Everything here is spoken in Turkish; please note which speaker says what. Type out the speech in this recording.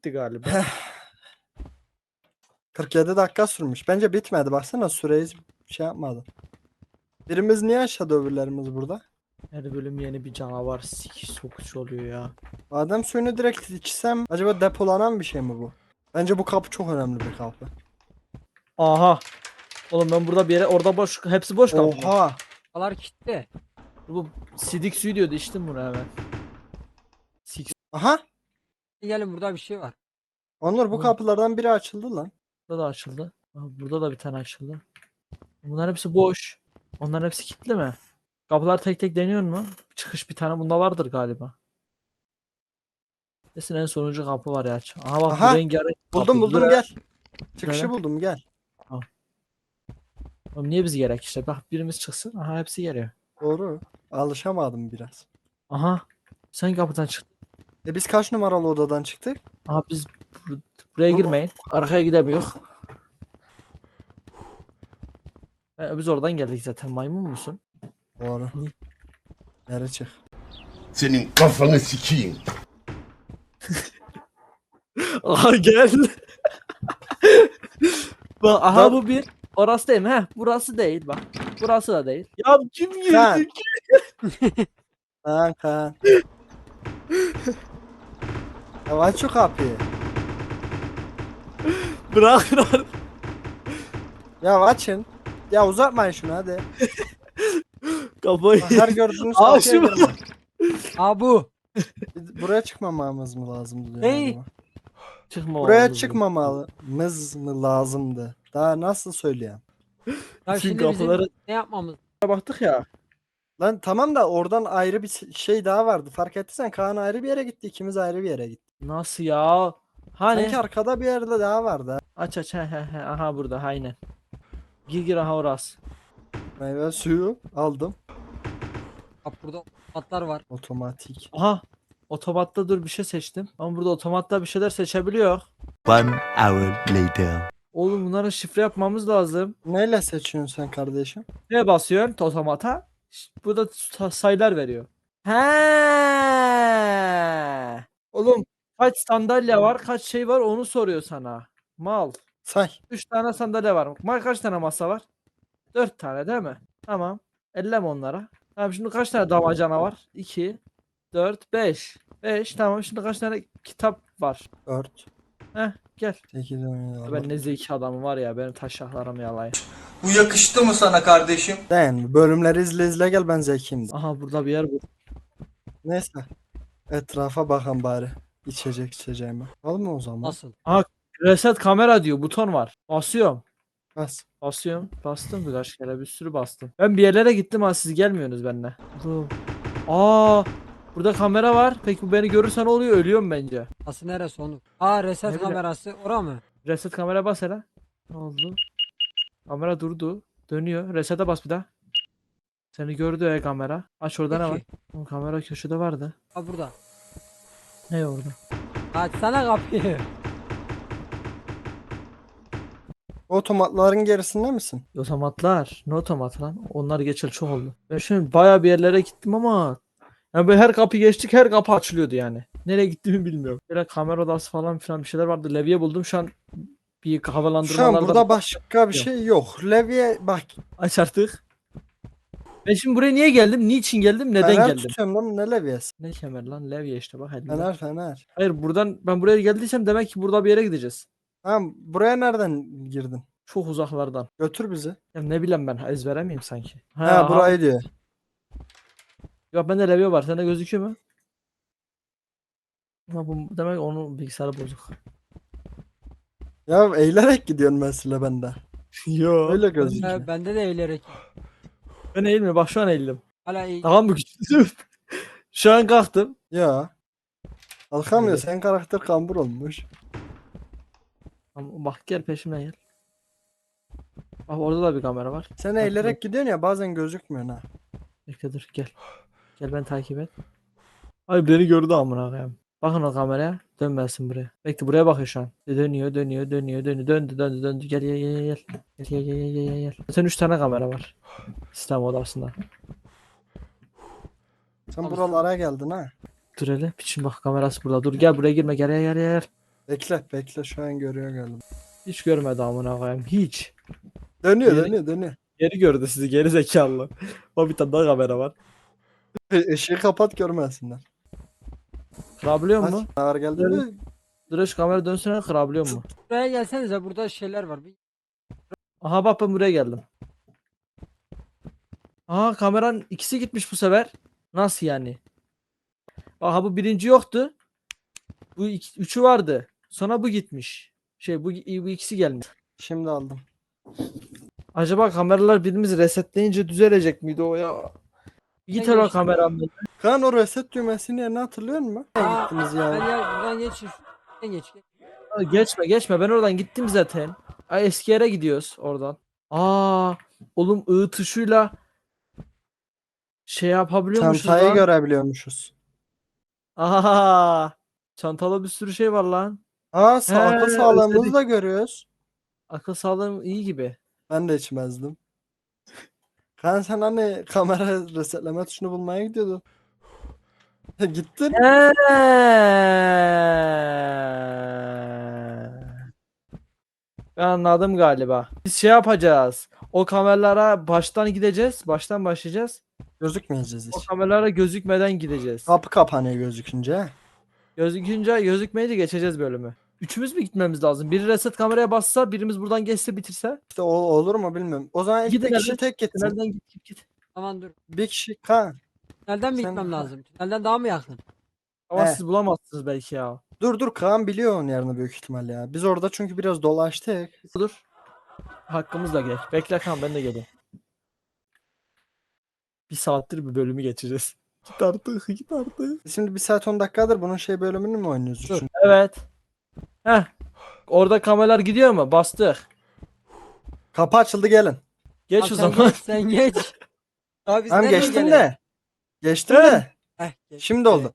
Speaker 1: bitti galiba.
Speaker 2: 47 dakika sürmüş. Bence bitmedi. Baksana süreyi şey yapmadı. Birimiz niye aşağıda öbürlerimiz burada?
Speaker 1: Her bölüm yeni bir canavar sikiş sokuş oluyor ya.
Speaker 2: Badem suyunu direkt içsem acaba depolanan bir şey mi bu? Bence bu kapı çok önemli bir kapı.
Speaker 1: Aha. Oğlum ben burada bir yere orada boş hepsi boş kaldı.
Speaker 2: Oha.
Speaker 3: Kalar kitle.
Speaker 1: Bu sidik suyu diyordu içtim bunu hemen. Sik
Speaker 2: Aha.
Speaker 3: Gelin burada bir şey var.
Speaker 2: Onur bu
Speaker 1: Hı.
Speaker 2: kapılardan biri açıldı lan.
Speaker 1: burada da açıldı. Burada da bir tane açıldı. Bunlar hepsi boş. Onların hepsi kilitli mi? Kapılar tek tek deniyor mu? Çıkış bir tane bunda vardır galiba. Kesin en sonuncu kapı var ya. aç. Aha bak
Speaker 2: Aha,
Speaker 1: bu rengarenk
Speaker 2: Buldum
Speaker 1: kapı.
Speaker 2: buldum gel. Çıkışı
Speaker 1: Nerede?
Speaker 2: buldum gel.
Speaker 1: Oğlum niye biz gerek işte? Bak birimiz çıksın. Aha hepsi geliyor.
Speaker 2: Doğru. Alışamadım biraz.
Speaker 1: Aha. Sen kapıdan çık.
Speaker 2: E biz kaç numaralı odadan çıktık?
Speaker 1: Aha biz bur- buraya girmeyin. Arkaya gidemiyor. E, biz oradan geldik zaten. Maymun musun?
Speaker 2: Doğru. Nereye çık?
Speaker 4: Senin kafanı sikeyim.
Speaker 1: Aha gel. bak aha bu bir. Orası değil mi? Heh, burası değil bak. Burası da değil. Ya kim girdi?
Speaker 2: Kaan Kaan. Ya aç şu kapıyı.
Speaker 1: Bırak lan.
Speaker 2: Ya açın. Ya uzatmayın şunu hadi.
Speaker 1: Kafayı.
Speaker 2: Her gördüğünüz
Speaker 1: Aa,
Speaker 2: kapıya
Speaker 1: şu-.
Speaker 3: Aa bu.
Speaker 2: Biz Buraya çıkmamamız mı lazımdı?
Speaker 3: Hey!
Speaker 2: acaba?
Speaker 1: Çıkma
Speaker 2: Buraya
Speaker 1: oğlum.
Speaker 2: çıkmamamız mı lazımdı? Daha nasıl söyleyeyim?
Speaker 3: Ya
Speaker 1: Bütün
Speaker 3: şimdi bizim
Speaker 1: kapıları
Speaker 3: ne yapmamız?
Speaker 1: baktık ya.
Speaker 2: Lan tamam da oradan ayrı bir şey daha vardı. Fark ettiysen Kaan ayrı bir yere gitti. ikimiz ayrı bir yere gittik.
Speaker 1: Nasıl ya? Hani?
Speaker 2: Sanki arkada bir yerde daha vardı. ha.
Speaker 1: Aç aç he he he. Aha burada aynen. Gir gir aha orası.
Speaker 2: Meyve suyu aldım.
Speaker 3: Bak burada atlar var.
Speaker 2: Otomatik.
Speaker 1: Aha. Otomatta dur bir şey seçtim. Ama burada otomatta bir şeyler seçebiliyor.
Speaker 5: One hour later.
Speaker 1: Oğlum bunlara şifre yapmamız lazım.
Speaker 2: Neyle seçiyorsun sen kardeşim?
Speaker 1: Ne basıyorsun otomata? Ş- Burada sa- sayılar veriyor. He. Oğlum kaç sandalye var, kaç şey var onu soruyor sana. Mal.
Speaker 2: Say.
Speaker 1: 3 tane sandalye var. Ma kaç tane masa var? 4 tane değil mi? Tamam. Elleme onlara. Tamam şimdi kaç tane damacana var? 2 4 5. 5 tamam şimdi kaç tane kitap var?
Speaker 2: 4.
Speaker 1: Heh gel.
Speaker 2: 8 10
Speaker 1: Ben ne zeki adamım var ya benim taşaklarım yalayın.
Speaker 6: Bu yakıştı mı sana kardeşim?
Speaker 2: Den bölümleri izle izle gel ben zekiyim.
Speaker 1: Aha burada bir yer bu.
Speaker 2: Neyse. Etrafa bakan bari. İçecek içeceğime. Al mı o zaman?
Speaker 3: Nasıl?
Speaker 1: Reset kamera diyor buton var. Basıyorum.
Speaker 2: Bas.
Speaker 1: Basıyorum. Bastım birkaç kere bir sürü bastım. Ben bir yerlere gittim ha siz gelmiyorsunuz benimle. Bu- Aa burada kamera var. Peki bu beni görürse ne oluyor? Ölüyorum bence.
Speaker 3: Nasıl neresi onu? Aa reset
Speaker 1: Ne bileyim.
Speaker 3: kamerası. Ora mı?
Speaker 1: Reset kamera bas hele. Ne oldu? Kamera durdu. Dönüyor. Reset'e bas bir daha. Seni gördü ya kamera. Aç orada ne var?
Speaker 3: Peki.
Speaker 1: Oğlum, kamera köşede vardı.
Speaker 3: Aa burada.
Speaker 1: Ne orada?
Speaker 3: Açsana kapıyı.
Speaker 2: Otomatların gerisinde misin?
Speaker 1: Otomatlar. Ne otomat lan? Onlar geçeli çok oldu. Ben şimdi bayağı bir yerlere gittim ama yani böyle her kapı geçtik her kapı açılıyordu yani. Nereye gittiğimi bilmiyorum. Böyle kamera odası falan filan bir şeyler vardı. Levye buldum şu an bir
Speaker 2: Şu an burada başka bir şey yok. Levye bak.
Speaker 1: aç artık. Ben şimdi buraya niye geldim? Niçin geldim? Neden
Speaker 2: fener
Speaker 1: geldim?
Speaker 2: tutuyorum lan ne levyesi?
Speaker 1: Ne kemer lan? Levye işte bak elimde.
Speaker 2: Fener fener.
Speaker 1: Hayır buradan ben buraya geldiysem demek ki burada bir yere gideceğiz.
Speaker 2: Tamam buraya nereden girdin?
Speaker 1: Çok uzaklardan.
Speaker 2: Götür bizi.
Speaker 1: Ya ne bileyim ben ezbere miyim sanki?
Speaker 2: Ha,
Speaker 1: aha.
Speaker 2: burayı diyor.
Speaker 1: Ya bende levye var. Sende gözüküyor mu? Ya bu demek onun bilgisayarı bozuk.
Speaker 2: Ya eğilerek gidiyorsun mesela bende.
Speaker 1: Yo.
Speaker 2: Öyle gözüküyor.
Speaker 3: bende de eğilerek.
Speaker 1: Ben eğilmiyorum. Bak şu an eğildim.
Speaker 3: Hala eğ-
Speaker 1: Tamam mı küçüldüm? şu an kalktım.
Speaker 2: Ya. Kalkamıyor.
Speaker 1: Öyle.
Speaker 2: Sen karakter kambur olmuş.
Speaker 1: Bak gel peşimden gel. Bak orada da bir kamera var.
Speaker 2: Sen
Speaker 1: Bak,
Speaker 2: eğilerek gidiyorsun ya bazen gözükmüyor ha.
Speaker 1: Bekle dur gel. Gel ben takip et. Ay beni gördü amına koyayım. Bakın o kameraya. Dönmesin buraya. Bekle buraya bakıyor şu an. Dönüyor dönüyor dönüyor dönüyor. Döndü döndü döndü. Gel gel gel gel. Gel gel gel gel gel gel. Zaten 3 tane kamera var. Sistem odasında.
Speaker 2: Sen buralara geldin ha.
Speaker 1: Dur hele. Piçin bak kamerası burada. Dur gel buraya girme. Gel gel gel gel.
Speaker 2: Bekle bekle şu an görüyor galiba.
Speaker 1: Hiç görmedi amına koyayım. Hiç.
Speaker 2: Dönüyor
Speaker 1: Geri-
Speaker 2: dönüyor dönüyor.
Speaker 1: Geri gördü sizi geri zekalı. O bir tane daha kamera var.
Speaker 2: E- Işığı kapat görmesinler.
Speaker 1: Kırabiliyor mu?
Speaker 2: Ağır geldi mi?
Speaker 1: Şu kamera dönsene kırabiliyor mu?
Speaker 3: Buraya gelsenize burada şeyler var. Bir...
Speaker 1: Aha bak ben buraya geldim. Aha kameranın ikisi gitmiş bu sefer. Nasıl yani? Aha bu birinci yoktu. Bu iki, üçü vardı. Sonra bu gitmiş. Şey bu, bu ikisi gelmiş.
Speaker 2: Şimdi aldım.
Speaker 1: Acaba kameralar birimizi resetleyince düzelecek miydi o ya? Git o
Speaker 3: geçtim.
Speaker 2: Kaan o reset düğmesini yerine hatırlıyor musun?
Speaker 3: Aa,
Speaker 2: Gittiniz
Speaker 3: Ben
Speaker 2: ya.
Speaker 3: ya buradan geç. Şuradan geç. geç.
Speaker 1: Aa, Geçme geçme ben oradan gittim zaten. Ay eski yere gidiyoruz oradan. Aa oğlum I tuşuyla şey yapabiliyormuşuz
Speaker 2: Çantayı
Speaker 1: lan.
Speaker 2: görebiliyormuşuz.
Speaker 1: Aha çantada bir sürü şey var lan.
Speaker 2: Aa sa akıl
Speaker 1: He,
Speaker 2: sağlığımızı
Speaker 1: özledik.
Speaker 2: da görüyoruz.
Speaker 1: Akıl sağlığım iyi gibi.
Speaker 2: Ben de içmezdim. Kaan sen hani kamera resetleme tuşunu bulmaya gidiyordun. Gittin.
Speaker 1: Ben anladım galiba. Biz şey yapacağız. O kameralara baştan gideceğiz. Baştan başlayacağız.
Speaker 2: Gözükmeyeceğiz
Speaker 1: O
Speaker 2: hiç.
Speaker 1: kameralara gözükmeden gideceğiz.
Speaker 2: Kapı kapanıyor gözükünce.
Speaker 1: Gözükünce gözükmeyince geçeceğiz bölümü. Üçümüz mü gitmemiz lazım? Biri reset kameraya bassa, birimiz buradan geçse bitirse.
Speaker 2: İşte o olur mu bilmiyorum. O zaman bir kişi tek gitsin.
Speaker 1: Nereden git git git.
Speaker 3: Tamam dur.
Speaker 2: Bir kişi Kaan.
Speaker 3: Tünelden mi
Speaker 2: Sen-
Speaker 3: gitmem lazım? Tünelden daha mı yakın?
Speaker 1: Ama
Speaker 2: He.
Speaker 1: siz bulamazsınız belki ya.
Speaker 2: Dur dur Kaan biliyor onun yerini büyük ihtimal ya. Biz orada çünkü biraz dolaştık.
Speaker 1: Dur. Hakkımız da geç. Bekle kan ben de geleyim. Bir saattir bir bölümü geçeceğiz. Git artık git artık.
Speaker 2: Şimdi bir saat 10 dakikadır bunun şey bölümünü mü oynuyoruz?
Speaker 1: Dur.
Speaker 2: Üçüncü?
Speaker 1: Evet. Heh. Orada kameralar gidiyor mu? Bastık.
Speaker 2: Kapı açıldı gelin.
Speaker 1: Geç
Speaker 3: Abi
Speaker 1: o
Speaker 3: sen
Speaker 1: zaman.
Speaker 3: Geç, sen geç. Abi biz
Speaker 2: Tamam
Speaker 3: nereye
Speaker 2: geçtim
Speaker 3: gelelim?
Speaker 2: de. Geçtim
Speaker 1: Evet.
Speaker 2: de.
Speaker 3: Heh, geç.
Speaker 2: Şimdi oldu.